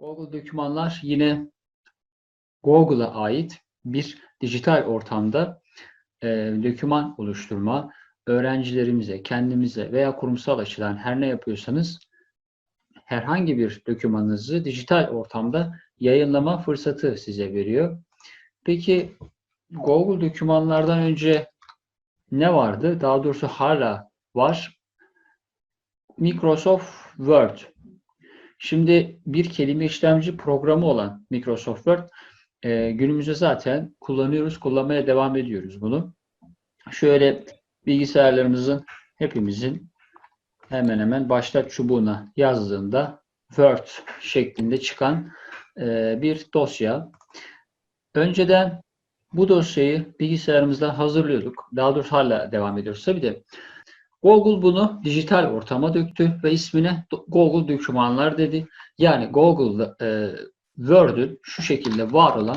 Google dokümanlar yine Google'a ait bir dijital ortamda e, doküman oluşturma, öğrencilerimize, kendimize veya kurumsal açıdan her ne yapıyorsanız herhangi bir dokümanınızı dijital ortamda yayınlama fırsatı size veriyor. Peki Google dokümanlardan önce ne vardı? Daha doğrusu hala var. Microsoft Word. Şimdi bir kelime işlemci programı olan Microsoft Word e, günümüzde zaten kullanıyoruz, kullanmaya devam ediyoruz bunu. Şöyle bilgisayarlarımızın hepimizin hemen hemen başlat çubuğuna yazdığında Word şeklinde çıkan e, bir dosya. Önceden bu dosyayı bilgisayarımızda hazırlıyorduk. Daha doğrusu hala devam ediyoruz. Tabii de Google bunu dijital ortama döktü ve ismine Google Dokümanlar dedi. Yani Google e, Word'ün şu şekilde var olan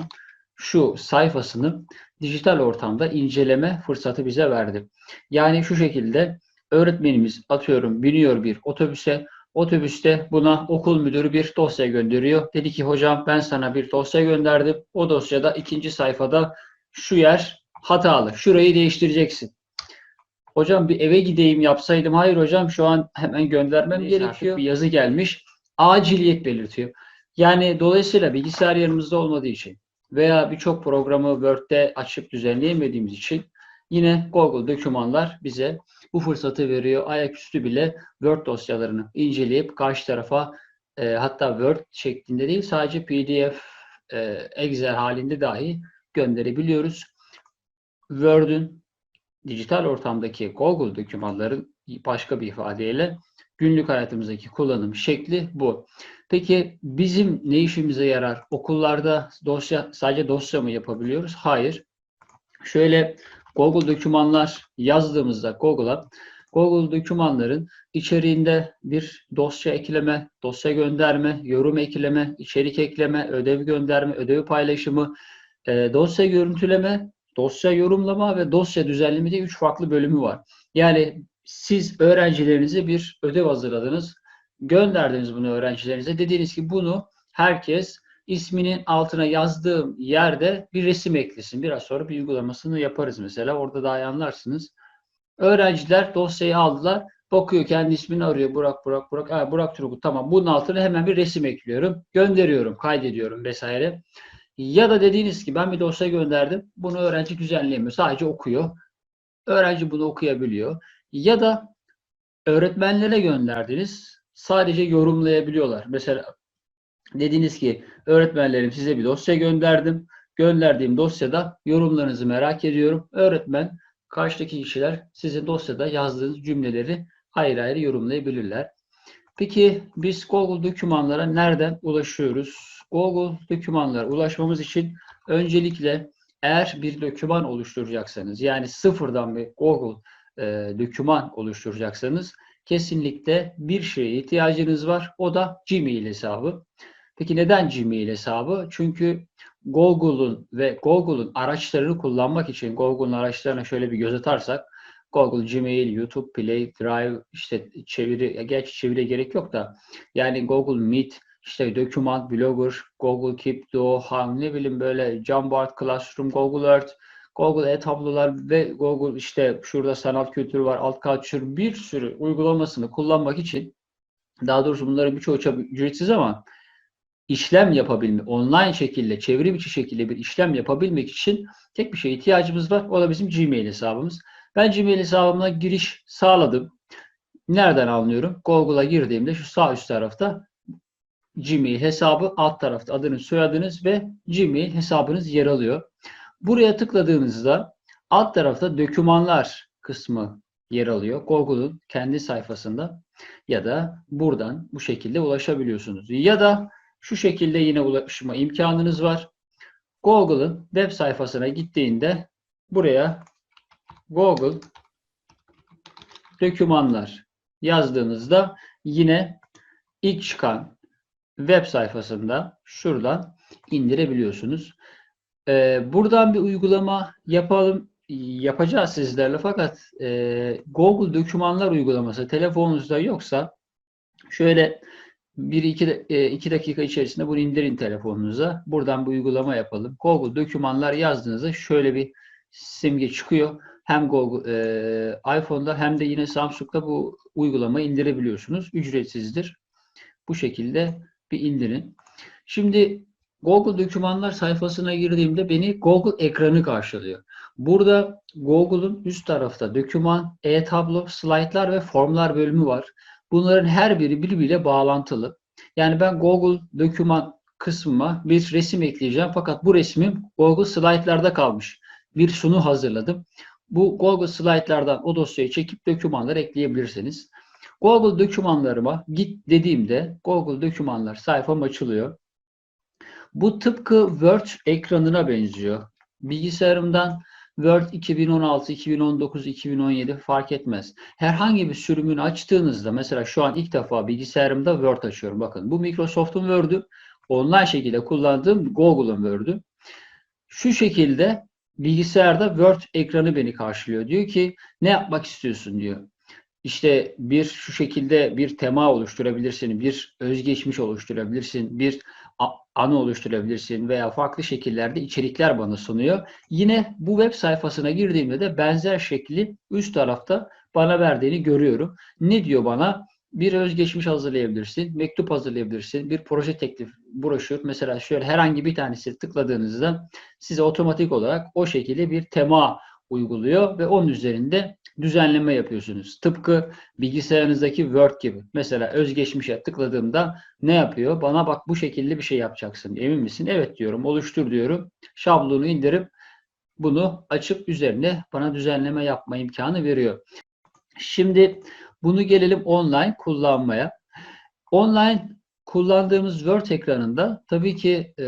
şu sayfasını dijital ortamda inceleme fırsatı bize verdi. Yani şu şekilde öğretmenimiz atıyorum biniyor bir otobüse, otobüste buna okul müdürü bir dosya gönderiyor. Dedi ki hocam ben sana bir dosya gönderdim. O dosyada ikinci sayfada şu yer hatalı. Şurayı değiştireceksin. Hocam bir eve gideyim yapsaydım. Hayır hocam şu an hemen göndermem Neyse, gerekiyor. Bir yazı gelmiş. Aciliyet belirtiyor. Yani dolayısıyla bilgisayar yanımızda olmadığı için veya birçok programı Word'de açıp düzenleyemediğimiz için yine Google dokümanlar bize bu fırsatı veriyor. Ayaküstü bile Word dosyalarını inceleyip karşı tarafa e, hatta Word şeklinde değil sadece PDF, e, Excel halinde dahi gönderebiliyoruz. Word'ün dijital ortamdaki Google dokümanların başka bir ifadeyle günlük hayatımızdaki kullanım şekli bu. Peki bizim ne işimize yarar? Okullarda dosya sadece dosya mı yapabiliyoruz? Hayır. Şöyle Google dokümanlar yazdığımızda Google'a Google dokümanların içeriğinde bir dosya ekleme, dosya gönderme, yorum ekleme, içerik ekleme, ödev gönderme, ödev paylaşımı, e, dosya görüntüleme, dosya yorumlama ve dosya düzenleme diye üç farklı bölümü var. Yani siz öğrencilerinize bir ödev hazırladınız, gönderdiniz bunu öğrencilerinize. Dediğiniz ki bunu herkes isminin altına yazdığım yerde bir resim eklesin. Biraz sonra bir uygulamasını yaparız mesela. Orada daha iyi anlarsınız. Öğrenciler dosyayı aldılar. Bakıyor kendi ismini arıyor. Burak, Burak, Burak. Ha, Burak Turgut. Tamam. Bunun altına hemen bir resim ekliyorum. Gönderiyorum, kaydediyorum vesaire. Ya da dediğiniz ki ben bir dosya gönderdim. Bunu öğrenci düzenleyemiyor. Sadece okuyor. Öğrenci bunu okuyabiliyor. Ya da öğretmenlere gönderdiniz. Sadece yorumlayabiliyorlar. Mesela dediniz ki öğretmenlerim size bir dosya gönderdim. Gönderdiğim dosyada yorumlarınızı merak ediyorum. Öğretmen karşıdaki kişiler sizin dosyada yazdığınız cümleleri ayrı ayrı yorumlayabilirler. Peki biz Google dokümanlara nereden ulaşıyoruz? Google dokümanlara ulaşmamız için öncelikle eğer bir doküman oluşturacaksanız yani sıfırdan bir Google e, doküman oluşturacaksanız kesinlikle bir şeye ihtiyacınız var. O da Gmail hesabı. Peki neden Gmail hesabı? Çünkü Google'un ve Google'un araçlarını kullanmak için Google'un araçlarına şöyle bir göz atarsak Google, Gmail, YouTube, Play, Drive, işte çeviri, gerçi çevire gerek yok da yani Google Meet, işte Document, Blogger, Google Keep, Duo, Hang, ne bileyim böyle Jamboard, Classroom, Google Earth, Google e-tablolar ve Google işte şurada sanat kültürü var, alt culture bir sürü uygulamasını kullanmak için daha doğrusu bunların birçoğu ücretsiz ama işlem yapabilme, online şekilde, çevrim içi şekilde bir işlem yapabilmek için tek bir şeye ihtiyacımız var. O da bizim Gmail hesabımız. Ben Gmail hesabıma giriş sağladım. Nereden anlıyorum? Google'a girdiğimde şu sağ üst tarafta Gmail hesabı, alt tarafta adınız, soyadınız ve Gmail hesabınız yer alıyor. Buraya tıkladığınızda alt tarafta dokümanlar kısmı yer alıyor. Google'un kendi sayfasında ya da buradan bu şekilde ulaşabiliyorsunuz. Ya da şu şekilde yine ulaşma imkanınız var. Google'ın web sayfasına gittiğinde buraya Google dokümanlar yazdığınızda yine ilk çıkan web sayfasında şuradan indirebiliyorsunuz. Ee, buradan bir uygulama yapalım yapacağız sizlerle fakat e, Google dokümanlar uygulaması telefonunuzda yoksa şöyle bir iki, de- e, iki dakika içerisinde bunu indirin telefonunuza. Buradan bir uygulama yapalım. Google dokümanlar yazdığınızda şöyle bir simge çıkıyor. Hem Google e, iPhone'da hem de yine Samsung'da bu uygulamayı indirebiliyorsunuz. Ücretsizdir. Bu şekilde bir indirin. Şimdi Google dokümanlar sayfasına girdiğimde beni Google ekranı karşılıyor. Burada Google'un üst tarafta doküman, e-tablo, slaytlar ve formlar bölümü var. Bunların her biri birbiriyle bağlantılı. Yani ben Google doküman kısmıma bir resim ekleyeceğim fakat bu resmim Google slaytlarda kalmış. Bir sunu hazırladım. Bu Google slaytlardan o dosyayı çekip dokümanlar ekleyebilirsiniz. Google dokümanlarıma git dediğimde Google dokümanlar sayfam açılıyor. Bu tıpkı Word ekranına benziyor. Bilgisayarımdan Word 2016, 2019, 2017 fark etmez. Herhangi bir sürümünü açtığınızda mesela şu an ilk defa bilgisayarımda Word açıyorum. Bakın bu Microsoft'un Word'ü. Online şekilde kullandığım Google'ın Word'ü. Şu şekilde bilgisayarda Word ekranı beni karşılıyor. Diyor ki ne yapmak istiyorsun diyor. İşte bir şu şekilde bir tema oluşturabilirsin, bir özgeçmiş oluşturabilirsin, bir anı oluşturabilirsin veya farklı şekillerde içerikler bana sunuyor. Yine bu web sayfasına girdiğimde de benzer şekli üst tarafta bana verdiğini görüyorum. Ne diyor bana? Bir özgeçmiş hazırlayabilirsin, mektup hazırlayabilirsin, bir proje teklif, broşür. Mesela şöyle herhangi bir tanesi tıkladığınızda size otomatik olarak o şekilde bir tema uyguluyor ve onun üzerinde düzenleme yapıyorsunuz. Tıpkı bilgisayarınızdaki Word gibi. Mesela özgeçmişe tıkladığımda ne yapıyor? Bana bak bu şekilde bir şey yapacaksın. Emin misin? Evet diyorum. Oluştur diyorum. Şablonu indirip bunu açıp üzerine bana düzenleme yapma imkanı veriyor. Şimdi bunu gelelim online kullanmaya. Online kullandığımız Word ekranında tabii ki e,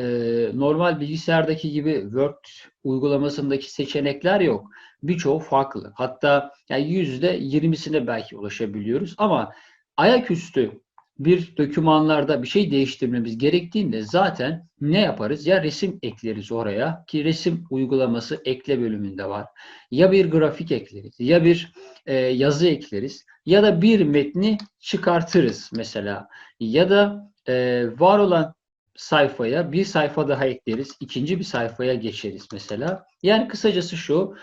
normal bilgisayardaki gibi Word uygulamasındaki seçenekler yok. Birçoğu farklı. Hatta yani yüzde 20'sine belki ulaşabiliyoruz ama ayaküstü bir dokümanlarda bir şey değiştirmemiz gerektiğinde zaten ne yaparız? Ya resim ekleriz oraya ki resim uygulaması ekle bölümünde var. Ya bir grafik ekleriz ya bir e, yazı ekleriz ya da bir metni çıkartırız mesela ya da e, var olan sayfaya bir sayfa daha ekleriz. ikinci bir sayfaya geçeriz mesela. Yani kısacası şu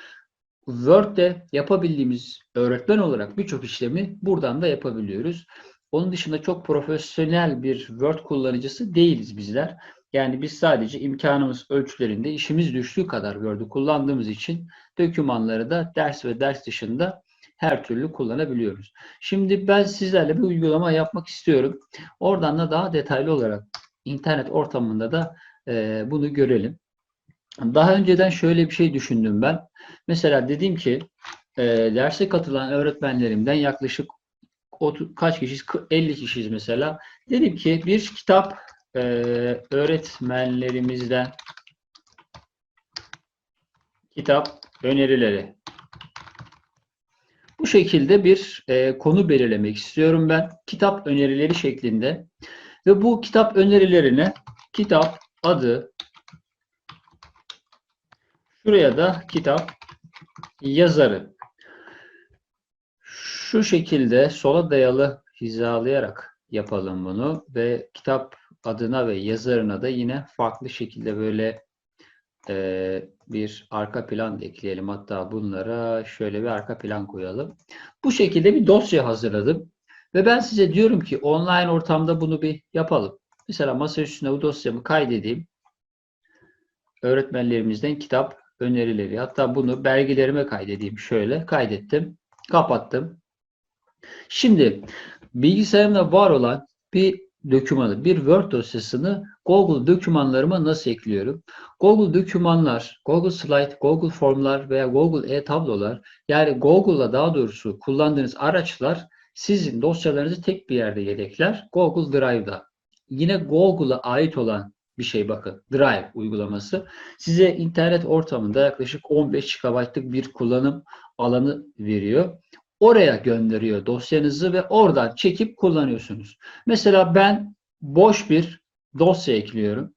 Word'de yapabildiğimiz öğretmen olarak birçok işlemi buradan da yapabiliyoruz. Onun dışında çok profesyonel bir Word kullanıcısı değiliz bizler. Yani biz sadece imkanımız ölçülerinde işimiz düştüğü kadar Word'ü kullandığımız için dokümanları da ders ve ders dışında her türlü kullanabiliyoruz. Şimdi ben sizlerle bir uygulama yapmak istiyorum. Oradan da daha detaylı olarak internet ortamında da bunu görelim. Daha önceden şöyle bir şey düşündüm ben. Mesela dedim ki e, derse katılan öğretmenlerimden yaklaşık 30, kaç kişiyiz? 50 kişiyiz mesela. Dedim ki bir kitap e, öğretmenlerimizden kitap önerileri. Bu şekilde bir e, konu belirlemek istiyorum ben. Kitap önerileri şeklinde. Ve bu kitap önerilerine kitap adı şuraya da kitap yazarı şu şekilde sola dayalı hizalayarak yapalım bunu ve kitap adına ve yazarına da yine farklı şekilde böyle e, bir arka plan ekleyelim. Hatta bunlara şöyle bir arka plan koyalım. Bu şekilde bir dosya hazırladım. Ve ben size diyorum ki online ortamda bunu bir yapalım. Mesela masa üstüne bu dosyamı kaydedeyim. Öğretmenlerimizden kitap önerileri. Hatta bunu belgelerime kaydedeyim. Şöyle kaydettim. Kapattım. Şimdi bilgisayarımda var olan bir dokümanı, bir Word dosyasını Google dokümanlarıma nasıl ekliyorum? Google dokümanlar, Google Slide, Google Formlar veya Google e-tablolar yani Google'la daha doğrusu kullandığınız araçlar sizin dosyalarınızı tek bir yerde yedekler. Google Drive'da. Yine Google'a ait olan bir şey bakın. Drive uygulaması. Size internet ortamında yaklaşık 15 GB'lık bir kullanım alanı veriyor. Oraya gönderiyor dosyanızı ve oradan çekip kullanıyorsunuz. Mesela ben boş bir dosya ekliyorum.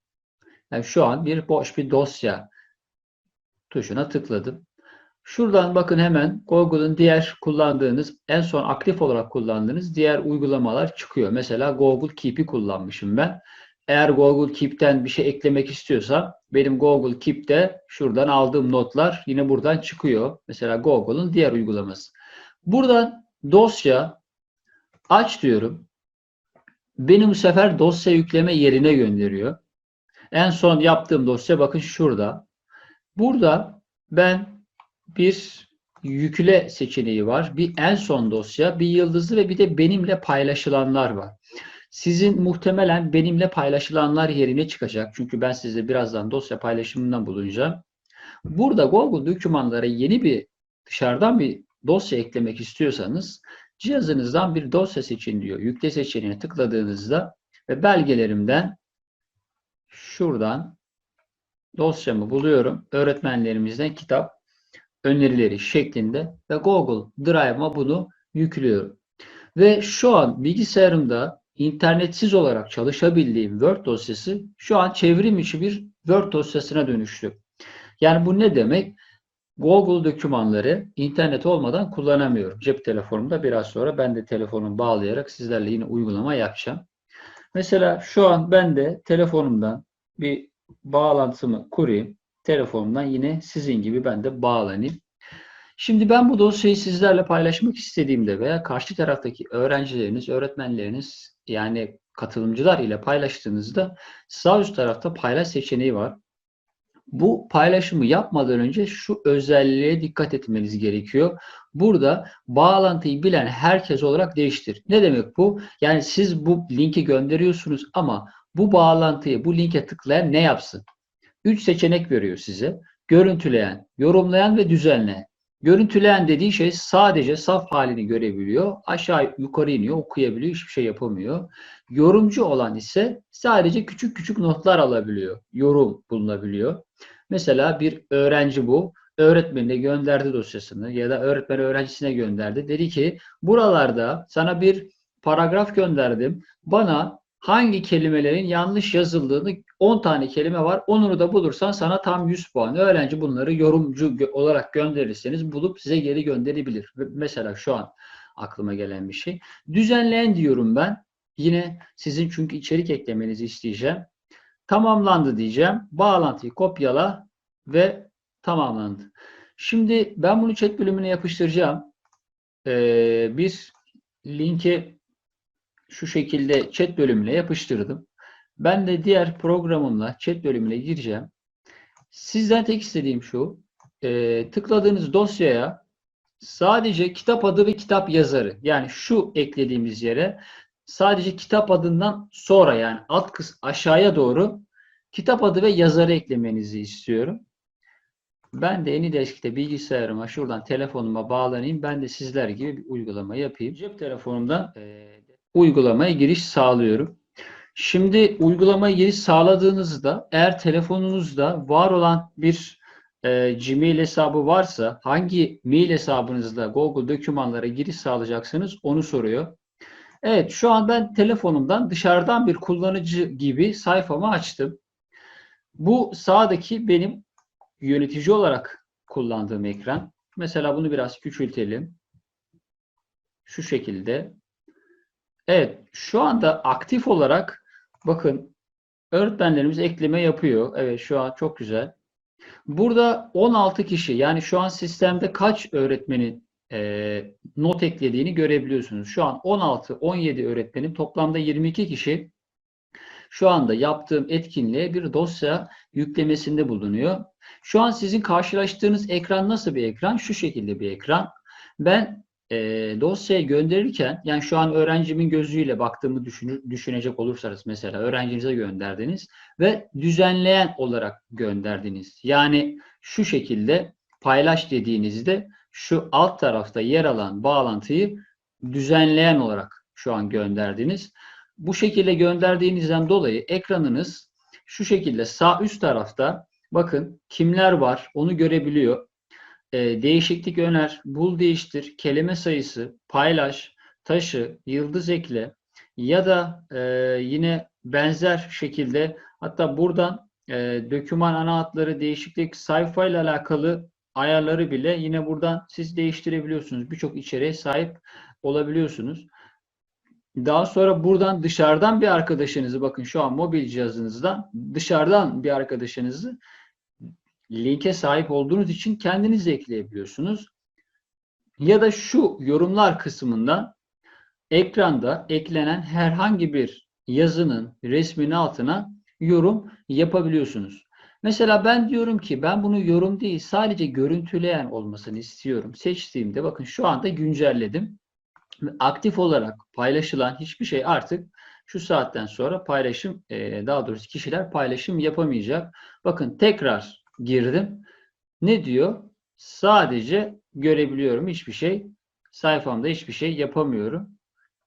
Yani şu an bir boş bir dosya tuşuna tıkladım. Şuradan bakın hemen Google'ın diğer kullandığınız, en son aktif olarak kullandığınız diğer uygulamalar çıkıyor. Mesela Google Keep'i kullanmışım ben. Eğer Google Keep'ten bir şey eklemek istiyorsam benim Google Keep'te şuradan aldığım notlar yine buradan çıkıyor. Mesela Google'ın diğer uygulaması. Buradan dosya aç diyorum. Beni bu sefer dosya yükleme yerine gönderiyor. En son yaptığım dosya bakın şurada. Burada ben bir yükle seçeneği var. Bir en son dosya, bir yıldızlı ve bir de benimle paylaşılanlar var. Sizin muhtemelen benimle paylaşılanlar yerine çıkacak. Çünkü ben size birazdan dosya paylaşımından bulunacağım. Burada Google dokümanlara yeni bir dışarıdan bir dosya eklemek istiyorsanız cihazınızdan bir dosya seçin diyor. Yükle seçeneğine tıkladığınızda ve belgelerimden şuradan dosyamı buluyorum. Öğretmenlerimizden kitap önerileri şeklinde ve Google Drive'ıma bunu yüklüyorum. Ve şu an bilgisayarımda internetsiz olarak çalışabildiğim Word dosyası şu an çevrim içi bir Word dosyasına dönüştü. Yani bu ne demek? Google dokümanları internet olmadan kullanamıyorum. Cep telefonumda biraz sonra ben de telefonumu bağlayarak sizlerle yine uygulama yapacağım. Mesela şu an ben de telefonumdan bir bağlantımı kurayım. Telefonumdan yine sizin gibi ben de bağlanayım. Şimdi ben bu dosyayı sizlerle paylaşmak istediğimde veya karşı taraftaki öğrencileriniz, öğretmenleriniz yani katılımcılar ile paylaştığınızda sağ üst tarafta paylaş seçeneği var. Bu paylaşımı yapmadan önce şu özelliğe dikkat etmeniz gerekiyor. Burada bağlantıyı bilen herkes olarak değiştir. Ne demek bu? Yani siz bu linki gönderiyorsunuz ama bu bağlantıyı, bu linke tıklayan ne yapsın? Üç seçenek veriyor size. Görüntüleyen, yorumlayan ve düzenleyen. Görüntüleyen dediği şey sadece saf halini görebiliyor. Aşağı yukarı iniyor, okuyabiliyor, hiçbir şey yapamıyor. Yorumcu olan ise sadece küçük küçük notlar alabiliyor. Yorum bulunabiliyor. Mesela bir öğrenci bu. Öğretmenine gönderdi dosyasını ya da öğretmen öğrencisine gönderdi. Dedi ki buralarda sana bir paragraf gönderdim. Bana hangi kelimelerin yanlış yazıldığını 10 tane kelime var. Onunu da bulursan sana tam 100 puan. Öğrenci bunları yorumcu olarak gönderirseniz bulup size geri gönderebilir. Mesela şu an aklıma gelen bir şey. Düzenleyen diyorum ben. Yine sizin çünkü içerik eklemenizi isteyeceğim. Tamamlandı diyeceğim. Bağlantıyı kopyala ve tamamlandı. Şimdi ben bunu chat bölümüne yapıştıracağım. Ee, bir linki şu şekilde chat bölümüne yapıştırdım. Ben de diğer programımla chat bölümüne gireceğim. Sizden tek istediğim şu. E, tıkladığınız dosyaya sadece kitap adı ve kitap yazarı yani şu eklediğimiz yere sadece kitap adından sonra yani alt kız aşağıya doğru kitap adı ve yazarı eklemenizi istiyorum. Ben de AnyDesk'te bilgisayarıma şuradan telefonuma bağlanayım. Ben de sizler gibi bir uygulama yapayım. Cep telefonumdan e, uygulamaya giriş sağlıyorum. Şimdi uygulamaya giriş sağladığınızda eğer telefonunuzda var olan bir e, Gmail hesabı varsa hangi mail hesabınızla Google dokümanlara giriş sağlayacaksınız onu soruyor. Evet şu an ben telefonumdan dışarıdan bir kullanıcı gibi sayfamı açtım. Bu sağdaki benim yönetici olarak kullandığım ekran. Mesela bunu biraz küçültelim. Şu şekilde. Evet, şu anda aktif olarak bakın öğretmenlerimiz ekleme yapıyor. Evet, şu an çok güzel. Burada 16 kişi yani şu an sistemde kaç öğretmenin e, not eklediğini görebiliyorsunuz. Şu an 16-17 öğretmenim toplamda 22 kişi şu anda yaptığım etkinliğe bir dosya yüklemesinde bulunuyor. Şu an sizin karşılaştığınız ekran nasıl bir ekran? Şu şekilde bir ekran. Ben e, dosyayı gönderirken yani şu an öğrencimin gözüyle baktığımı düşün, düşünecek olursanız mesela öğrencinize gönderdiniz ve düzenleyen olarak gönderdiniz. Yani şu şekilde paylaş dediğinizde şu alt tarafta yer alan bağlantıyı düzenleyen olarak şu an gönderdiniz. Bu şekilde gönderdiğinizden dolayı ekranınız şu şekilde sağ üst tarafta bakın kimler var onu görebiliyor e, değişiklik öner, bul değiştir, kelime sayısı, paylaş, taşı, yıldız ekle ya da e, yine benzer şekilde hatta buradan e, döküman ana hatları değişiklik sayfa ile alakalı ayarları bile yine buradan siz değiştirebiliyorsunuz. Birçok içeriğe sahip olabiliyorsunuz. Daha sonra buradan dışarıdan bir arkadaşınızı bakın şu an mobil cihazınızdan dışarıdan bir arkadaşınızı linke sahip olduğunuz için kendiniz ekleyebiliyorsunuz. Ya da şu yorumlar kısmından ekranda eklenen herhangi bir yazının resmin altına yorum yapabiliyorsunuz. Mesela ben diyorum ki ben bunu yorum değil sadece görüntüleyen olmasını istiyorum. Seçtiğimde bakın şu anda güncelledim. Aktif olarak paylaşılan hiçbir şey artık şu saatten sonra paylaşım daha doğrusu kişiler paylaşım yapamayacak. Bakın tekrar girdim. Ne diyor? Sadece görebiliyorum hiçbir şey. Sayfamda hiçbir şey yapamıyorum.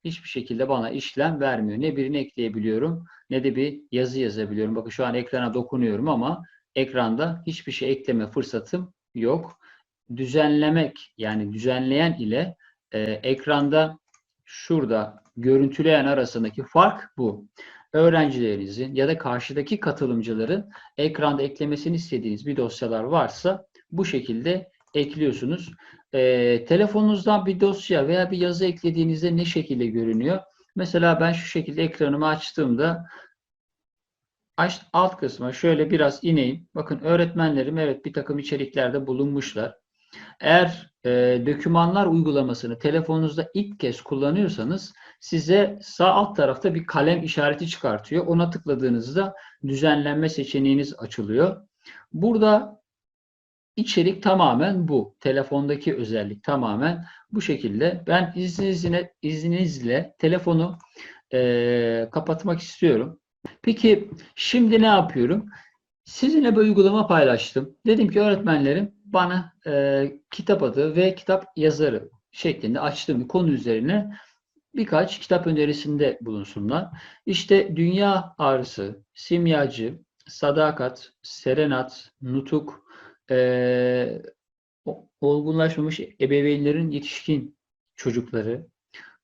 Hiçbir şekilde bana işlem vermiyor. Ne birini ekleyebiliyorum ne de bir yazı yazabiliyorum. Bakın şu an ekrana dokunuyorum ama ekranda hiçbir şey ekleme fırsatım yok. Düzenlemek yani düzenleyen ile e, ekranda şurada görüntüleyen arasındaki fark bu. Öğrencilerinizin ya da karşıdaki katılımcıların ekranda eklemesini istediğiniz bir dosyalar varsa bu şekilde ekliyorsunuz. E, telefonunuzdan bir dosya veya bir yazı eklediğinizde ne şekilde görünüyor? Mesela ben şu şekilde ekranımı açtığımda aç, alt kısma şöyle biraz ineyim. Bakın öğretmenlerim evet bir takım içeriklerde bulunmuşlar. Eğer e, dokümanlar uygulamasını telefonunuzda ilk kez kullanıyorsanız size sağ alt tarafta bir kalem işareti çıkartıyor. Ona tıkladığınızda düzenlenme seçeneğiniz açılıyor. Burada içerik tamamen bu. Telefondaki özellik tamamen bu şekilde. Ben izninizle, izninizle telefonu e, kapatmak istiyorum. Peki şimdi ne yapıyorum? Sizinle bir uygulama paylaştım. Dedim ki öğretmenlerim bana e, kitap adı ve kitap yazarı şeklinde açtığım bir konu üzerine birkaç kitap önerisinde bulunsunlar. İşte Dünya Ağrısı, Simyacı, Sadakat, Serenat, Nutuk, e, olgunlaşmamış ebeveynlerin yetişkin çocukları,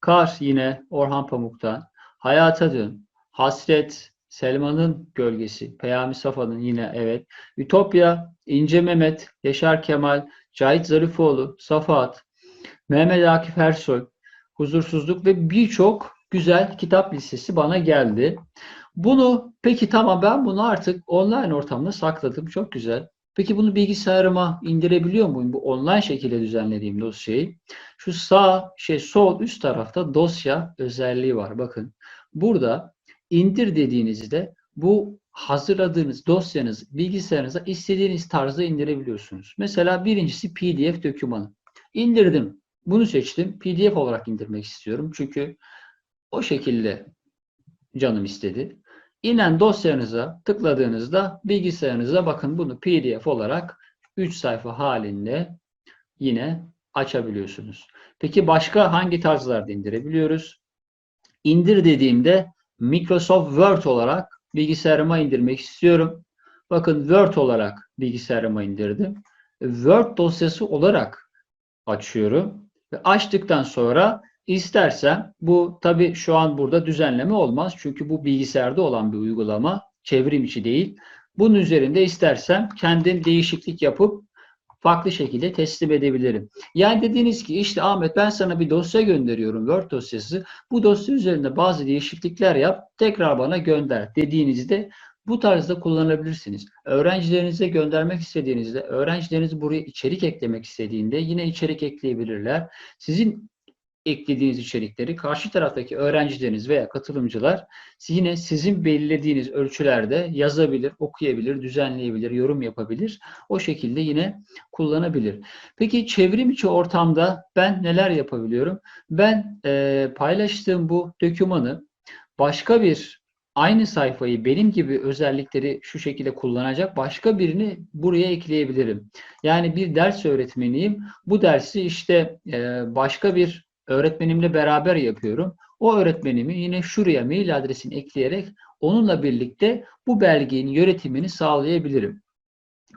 Kar yine Orhan Pamuk'tan, Hayata Dön, Hasret, Selman'ın Gölgesi, Peyami Safa'nın yine evet, Ütopya, İnce Mehmet, Yaşar Kemal, Cahit Zarifoğlu, Safahat, Mehmet Akif Ersoy, Huzursuzluk ve birçok güzel kitap listesi bana geldi. Bunu peki tamam ben bunu artık online ortamda sakladım. Çok güzel. Peki bunu bilgisayarıma indirebiliyor muyum? Bu online şekilde düzenlediğim dosyayı. Şu sağ şey sol üst tarafta dosya özelliği var. Bakın. Burada indir dediğinizde bu hazırladığınız dosyanız bilgisayarınıza istediğiniz tarzda indirebiliyorsunuz. Mesela birincisi PDF dokümanı. İndirdim. Bunu seçtim. PDF olarak indirmek istiyorum. Çünkü o şekilde canım istedi. İnen dosyanıza tıkladığınızda bilgisayarınıza bakın bunu PDF olarak 3 sayfa halinde yine açabiliyorsunuz. Peki başka hangi tarzlarda indirebiliyoruz? İndir dediğimde Microsoft Word olarak bilgisayarıma indirmek istiyorum. Bakın Word olarak bilgisayarıma indirdim. Word dosyası olarak açıyorum. Ve açtıktan sonra İstersem bu tabi şu an burada düzenleme olmaz. Çünkü bu bilgisayarda olan bir uygulama. Çevrim içi değil. Bunun üzerinde istersem kendim değişiklik yapıp farklı şekilde teslim edebilirim. Yani dediğiniz ki işte Ahmet ben sana bir dosya gönderiyorum Word dosyası. Bu dosya üzerinde bazı değişiklikler yap tekrar bana gönder dediğinizde bu tarzda kullanabilirsiniz. Öğrencilerinize göndermek istediğinizde, öğrencileriniz buraya içerik eklemek istediğinde yine içerik ekleyebilirler. Sizin eklediğiniz içerikleri karşı taraftaki öğrencileriniz veya katılımcılar yine sizin belirlediğiniz ölçülerde yazabilir, okuyabilir, düzenleyebilir, yorum yapabilir. O şekilde yine kullanabilir. Peki çevrim içi ortamda ben neler yapabiliyorum? Ben e, paylaştığım bu dokümanı başka bir aynı sayfayı benim gibi özellikleri şu şekilde kullanacak başka birini buraya ekleyebilirim. Yani bir ders öğretmeniyim. Bu dersi işte e, başka bir öğretmenimle beraber yapıyorum. O öğretmenimi yine şuraya mail adresini ekleyerek onunla birlikte bu belgenin yönetimini sağlayabilirim.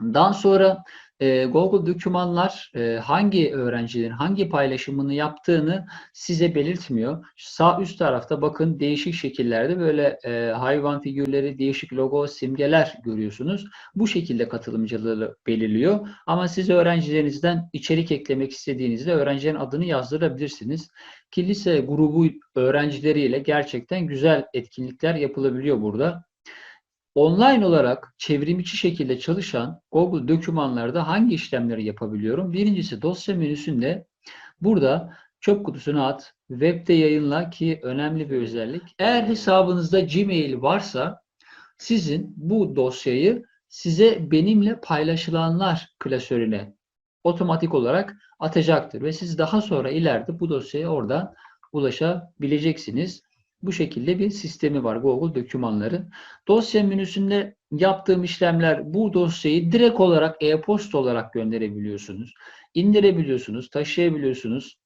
Daha sonra e, Google dokümanlar e, hangi öğrencilerin hangi paylaşımını yaptığını size belirtmiyor. Sağ üst tarafta bakın değişik şekillerde böyle e, hayvan figürleri, değişik logo, simgeler görüyorsunuz. Bu şekilde katılımcılığı belirliyor. Ama siz öğrencilerinizden içerik eklemek istediğinizde öğrencilerin adını yazdırabilirsiniz. Kilise grubu öğrencileriyle gerçekten güzel etkinlikler yapılabiliyor burada. Online olarak çevrimiçi şekilde çalışan Google dokümanlarda hangi işlemleri yapabiliyorum? Birincisi dosya menüsünde burada çöp kutusuna at, webde yayınla ki önemli bir özellik. Eğer hesabınızda Gmail varsa sizin bu dosyayı size benimle paylaşılanlar klasörüne otomatik olarak atacaktır ve siz daha sonra ileride bu dosyaya oradan ulaşabileceksiniz. Bu şekilde bir sistemi var Google dokümanların. Dosya menüsünde yaptığım işlemler bu dosyayı direkt olarak e-posta olarak gönderebiliyorsunuz. İndirebiliyorsunuz, taşıyabiliyorsunuz.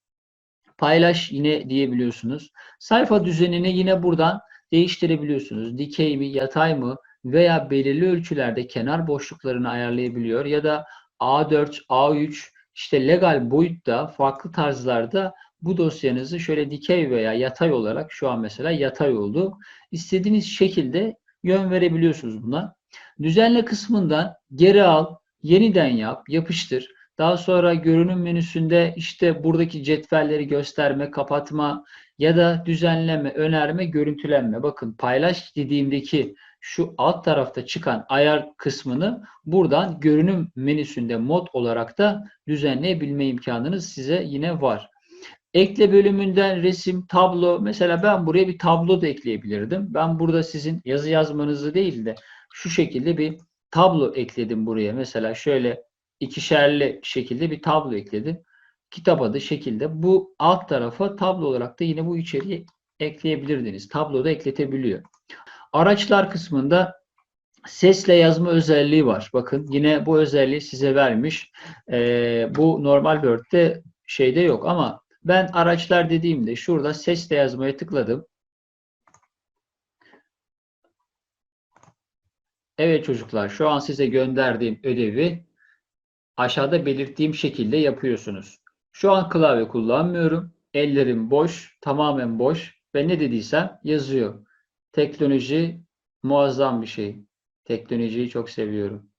Paylaş yine diyebiliyorsunuz. Sayfa düzenini yine buradan değiştirebiliyorsunuz. Dikey mi, yatay mı veya belirli ölçülerde kenar boşluklarını ayarlayabiliyor ya da A4, A3 işte legal boyutta farklı tarzlarda bu dosyanızı şöyle dikey veya yatay olarak şu an mesela yatay oldu. İstediğiniz şekilde yön verebiliyorsunuz buna. Düzenle kısmından geri al, yeniden yap, yapıştır. Daha sonra görünüm menüsünde işte buradaki cetvelleri gösterme, kapatma ya da düzenleme, önerme, görüntülenme. Bakın paylaş dediğimdeki şu alt tarafta çıkan ayar kısmını buradan görünüm menüsünde mod olarak da düzenleyebilme imkanınız size yine var. Ekle bölümünden resim, tablo. Mesela ben buraya bir tablo da ekleyebilirdim. Ben burada sizin yazı yazmanızı değil de şu şekilde bir tablo ekledim buraya. Mesela şöyle ikişerli şekilde bir tablo ekledim. Kitap adı şekilde. Bu alt tarafa tablo olarak da yine bu içeriği ekleyebilirdiniz. Tablo da ekletebiliyor. Araçlar kısmında sesle yazma özelliği var. Bakın yine bu özelliği size vermiş. Ee, bu normal Word'de şeyde yok ama ben araçlar dediğimde şurada sesle yazmaya tıkladım. Evet çocuklar şu an size gönderdiğim ödevi aşağıda belirttiğim şekilde yapıyorsunuz. Şu an klavye kullanmıyorum. Ellerim boş, tamamen boş ve ne dediysem yazıyor. Teknoloji muazzam bir şey. Teknolojiyi çok seviyorum.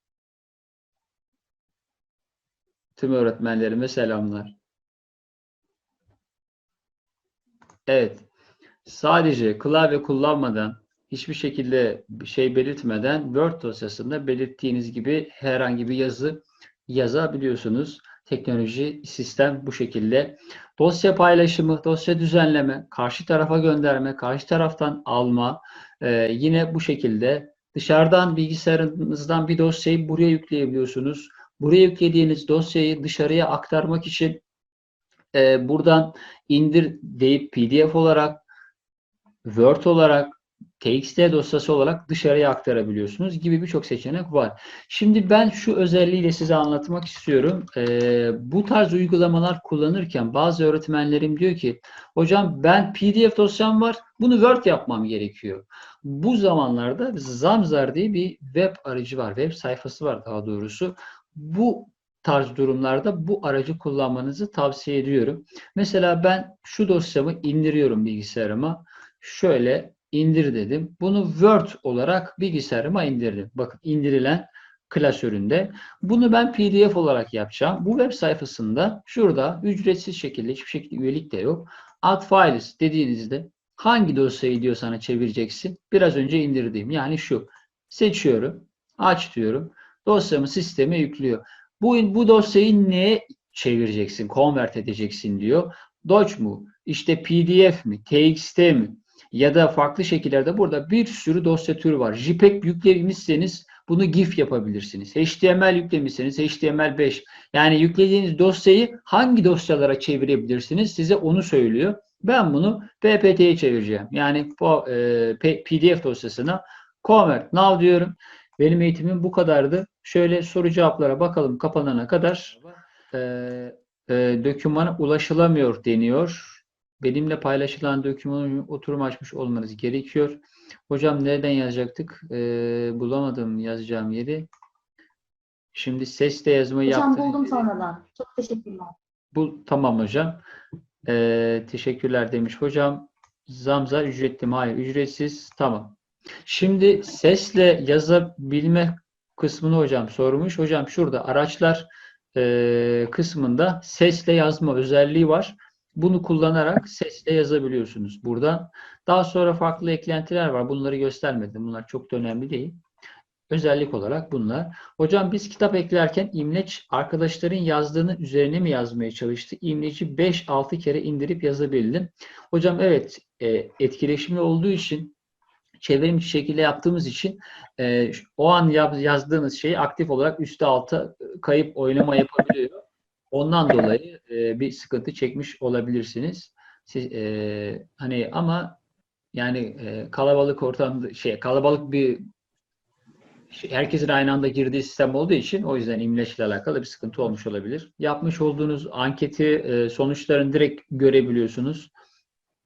Tüm öğretmenlerime selamlar. Evet. Sadece klavye kullanmadan hiçbir şekilde şey belirtmeden Word dosyasında belirttiğiniz gibi herhangi bir yazı yazabiliyorsunuz. Teknoloji sistem bu şekilde. Dosya paylaşımı, dosya düzenleme, karşı tarafa gönderme, karşı taraftan alma e, yine bu şekilde. Dışarıdan bilgisayarınızdan bir dosyayı buraya yükleyebiliyorsunuz. Buraya yüklediğiniz dosyayı dışarıya aktarmak için e, buradan indir deyip PDF olarak, Word olarak, TXT dosyası olarak dışarıya aktarabiliyorsunuz gibi birçok seçenek var. Şimdi ben şu özelliğiyle size anlatmak istiyorum. Ee, bu tarz uygulamalar kullanırken bazı öğretmenlerim diyor ki hocam ben PDF dosyam var bunu Word yapmam gerekiyor. Bu zamanlarda Zamzar diye bir web aracı var. Web sayfası var daha doğrusu. Bu tarz durumlarda bu aracı kullanmanızı tavsiye ediyorum. Mesela ben şu dosyamı indiriyorum bilgisayarıma. Şöyle indir dedim. Bunu Word olarak bilgisayarıma indirdim. Bakın indirilen klasöründe. Bunu ben PDF olarak yapacağım. Bu web sayfasında şurada ücretsiz şekilde hiçbir şekilde üyelik de yok. Add files dediğinizde hangi dosyayı diyor sana çevireceksin? Biraz önce indirdiğim yani şu. Seçiyorum. Aç diyorum. Dosyamı sisteme yüklüyor. Bu, bu dosyayı neye çevireceksin, convert edeceksin diyor. Doc mu, işte PDF mi, TXT mi ya da farklı şekillerde burada bir sürü dosya türü var. JPEG yüklemişseniz bunu GIF yapabilirsiniz. HTML yüklemişseniz HTML5. Yani yüklediğiniz dosyayı hangi dosyalara çevirebilirsiniz size onu söylüyor. Ben bunu PPT'ye çevireceğim. Yani e, PDF dosyasına convert now diyorum. Benim eğitimim bu kadardı. Şöyle soru cevaplara bakalım kapanana kadar. E, e, dokümana ulaşılamıyor deniyor. Benimle paylaşılan dokümanı oturum açmış olmanız gerekiyor. Hocam nereden yazacaktık? E, bulamadım yazacağım yeri. Şimdi sesle yazmayı Hocam yaptı. buldum sonradan. Çok teşekkürler. Bu tamam hocam. Ee, teşekkürler demiş hocam. Zamza ücretli mi? Hayır, ücretsiz. Tamam. Şimdi sesle yazabilme kısmını hocam sormuş. Hocam şurada araçlar e, kısmında sesle yazma özelliği var. Bunu kullanarak sesle yazabiliyorsunuz buradan. Daha sonra farklı eklentiler var. Bunları göstermedim. Bunlar çok da önemli değil. Özellik olarak bunlar. Hocam biz kitap eklerken İmleç arkadaşların yazdığını üzerine mi yazmaya çalıştı? İmleci 5-6 kere indirip yazabildim. Hocam evet e, etkileşimli olduğu için çevrim içi şekilde yaptığımız için e, o an yaz- yazdığınız şeyi aktif olarak üstte alta kayıp oynama yapabiliyor. Ondan dolayı e, bir sıkıntı çekmiş olabilirsiniz. Siz, e, hani ama yani e, kalabalık ortamda şey kalabalık bir şey, herkesin aynı anda girdiği sistem olduğu için o yüzden imleçle alakalı bir sıkıntı olmuş olabilir. Yapmış olduğunuz anketi e, sonuçlarını direkt görebiliyorsunuz.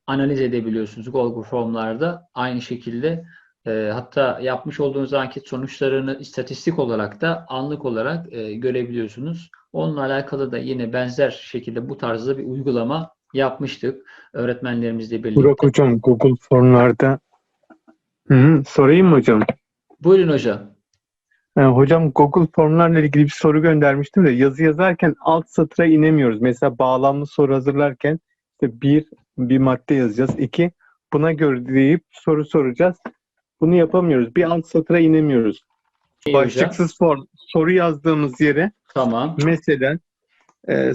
Analiz edebiliyorsunuz Google Form'larda. Aynı şekilde e, hatta yapmış olduğunuz anket sonuçlarını istatistik olarak da anlık olarak e, görebiliyorsunuz. Onunla alakalı da yine benzer şekilde bu tarzda bir uygulama yapmıştık öğretmenlerimizle birlikte. Burak hocam Google formlarda Hı hı, sorayım mı hocam? Buyurun hocam. Ee, hocam Google formlarla ilgili bir soru göndermiştim de yazı yazarken alt satıra inemiyoruz. Mesela bağlamlı soru hazırlarken işte bir bir madde yazacağız. iki buna göre deyip soru soracağız. Bunu yapamıyoruz. Bir alt satıra inemiyoruz. İyi hocam. Başlıksız form soru yazdığımız yere Tamam. mesela e,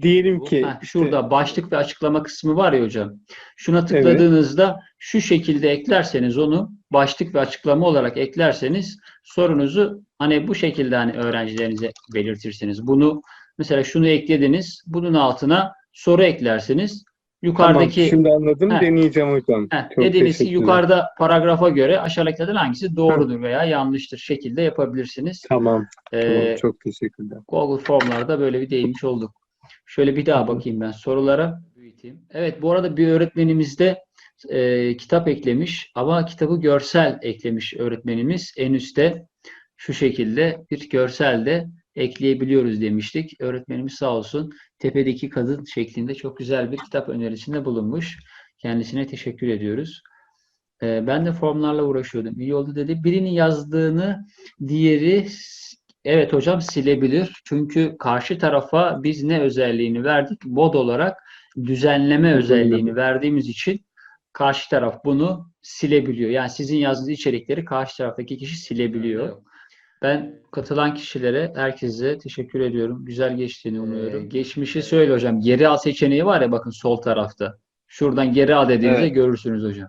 diyelim ki Heh, işte- şurada başlık ve açıklama kısmı var ya hocam. Şuna tıkladığınızda şu şekilde eklerseniz onu başlık ve açıklama olarak eklerseniz sorunuzu hani bu şekilde hani öğrencilerinize belirtirsiniz. Bunu mesela şunu eklediniz. Bunun altına soru eklersiniz. Tamam, Yukarıdaki şimdi anladım. Heh. Deneyeceğim hocam. Heh, Çok dediğiniz yukarıda paragrafa göre aşağıdakilerden hangisi doğrudur veya yanlıştır şekilde yapabilirsiniz. Tamam, tamam. Ee, Çok teşekkürler. Google Formlarda böyle bir değinmiş olduk. Şöyle bir daha bakayım ben sorulara. Büyüteyim. Evet bu arada bir öğretmenimiz de e, kitap eklemiş ama kitabı görsel eklemiş öğretmenimiz. En üstte şu şekilde bir görsel de ekleyebiliyoruz demiştik. Öğretmenimiz sağ olsun tepedeki kadın şeklinde çok güzel bir kitap önerisinde bulunmuş. Kendisine teşekkür ediyoruz. E, ben de formlarla uğraşıyordum. İyi oldu dedi. Birinin yazdığını diğeri Evet hocam silebilir. Çünkü karşı tarafa biz ne özelliğini verdik? Bod olarak düzenleme özelliğini verdiğimiz için karşı taraf bunu silebiliyor. Yani sizin yazdığınız içerikleri karşı taraftaki kişi silebiliyor. Ben katılan kişilere, herkese teşekkür ediyorum. Güzel geçtiğini umuyorum. Geçmişi söyle hocam. Geri al seçeneği var ya bakın sol tarafta. Şuradan geri al dediğinizde Evet. görürsünüz hocam.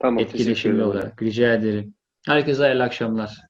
Tamam, Etkileşimli olarak. Rica ederim. Herkese hayırlı akşamlar.